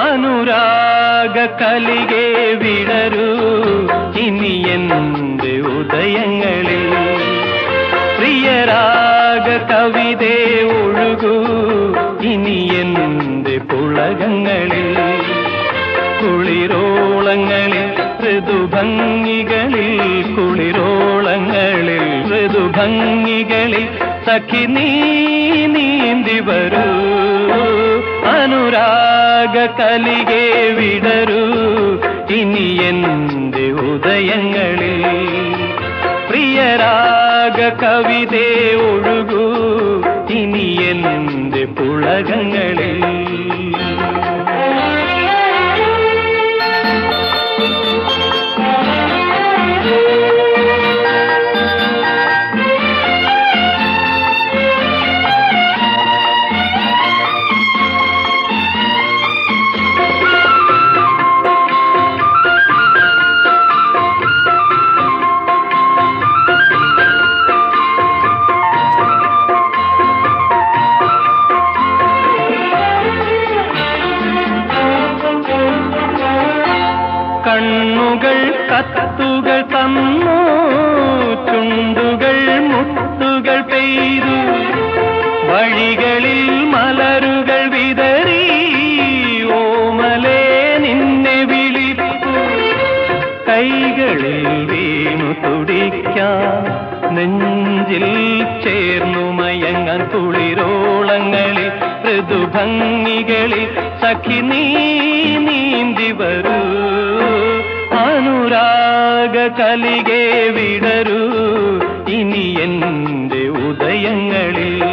അനുരാഗ കലികെ വിടരൂ. ഇനി എന്ത് ഉദയങ്ങളിൽ പ്രിയരാഗ കവിതേ ഒഴുകൂ. ഋതുഭംഗികളിൽ കുളിരോളങ്ങളിൽ ഋതുഭംഗികളിൽ സഖി നീ നീന്തി വരൂ. അനുരാഗ കലികെ വിടരൂ. ഇനി എന്റെ ഉദയങ്ങളിൽ പ്രിയരാഗ കവിതേ ഒഴുകൂ. ഇനി എന്റെ പുളകങ്ങളിൽ കണ്ണുകൾ കത്തുകൾ തന്നു ചുണ്ടുകൾ മുട്ടുകൾ പെയ്തു. വഴികളിൽ മലരുകൾ വിതറി ഓമലേ നിന്നെ വിളിപ്പു കൈകളിൽ വീണു തുടിക്കാം നെഞ്ചിൽ ചേർന്നു മയങ്ങാൻ തുളിരോളങ്ങളിൽ ഋതുഭംഗികളിൽ സഖി നീ നീന്തി വരൂ. കലികെ വിടരൂ. ഇനി എന്റെ ഉദയങ്ങളിൽ.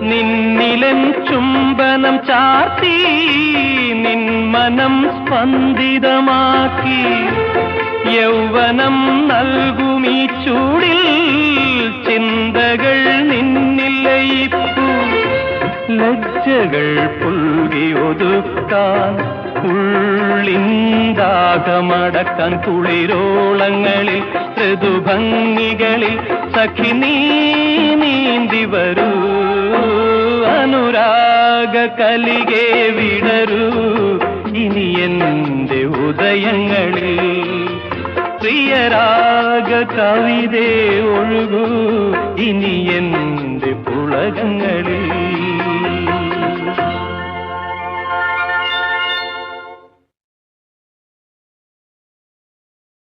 നിന്നിലൻ ചുംബനം ചാർത്തി നിൻ മനം സ്പന്ദിതമാക്കി. യൗവനം നൽകുമീ ലജ്ജകൾ പുൽകി ഒതുക്കാൻ ഉള്ളിന്താകമടക്കാൻ കുളിരോളങ്ങളിൽ ഋതുഭംഗികളിൽ സഖി നീ നീന്തി വരൂ. അനുരാഗ കലികെ വിടരൂ. ഇനി എന്റെ ഉദയങ്ങളിൽ പ്രിയരാഗ കവിതേ ഒഴുകൂ. ഇനി എന്റെ പുളകങ്ങളിൽ